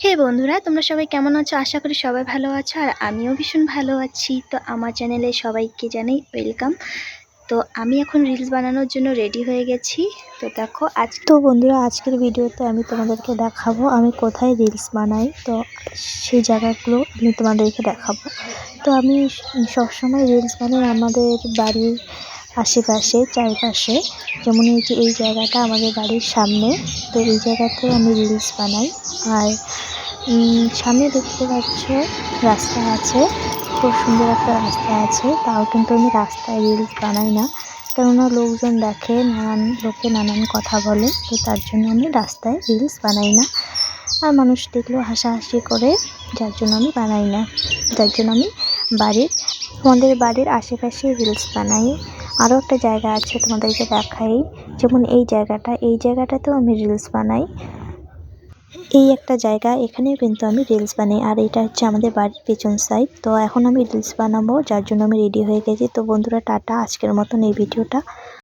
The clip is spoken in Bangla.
হে বন্ধুরা, তোমরা সবাই কেমন আছো? আশা করি সবাই ভালো আছো, আর আমিও ভীষণ ভালো আছি। তো আমার চ্যানেলে সবাইকে জানাই ওয়েলকাম। তো আমি এখন রিলস বানানোর জন্য রেডি হয়ে গেছি। তো দেখো, আজ তো বন্ধুরা, আজকের ভিডিওতে আমি তোমাদেরকে দেখাবো, আমি কোথায় রিলস বানাই। তো সেই জায়গাগুলো আমি তোমাদেরকে দেখাবো। তো আমি সবসময় রিলস বানাই আমাদের বাড়ির আশেপাশে, চারপাশে। যেমন এই যে, এই জায়গাটা আমাদের বাড়ির সামনে। তো এই জায়গাতে আমি রিলস বানাই। আর উম, সামনে দেখতে পাচ্ছ রাস্তা আছে। খুব সুন্দর একটা রাস্তা আছে। তাও কিন্তু আমি রাস্তায় রিলস বানাই না। কেননা লোকজন দেখে নানান লোকে নানান কথা বলে তো তার জন্য আমি রাস্তায় রিলস বানাই না। আর মানুষ দেখলেও হাসাহাসি করে যার জন্য আমি বানাই না। যার জন্য আমি বাড়ির আমাদের বাড়ির আশেপাশে রিলস বানাই। আরও একটা জায়গা আছে তোমাদেরকে দেখাই। যেমন এই জায়গাটা এই জায়গাটাতেও আমি রিলস বানাই। এই একটা জায়গা, এখানেও কিন্তু আমি রিলস বানাই। আর এটা হচ্ছে আমাদের বাড়ির পেছন সাইড তো এখন আমি রিলস বানাবো, যার জন্য আমি রেডি হয়ে গেছি। তো বন্ধুরা, টাটা। আজকের মতন এই ভিডিওটা।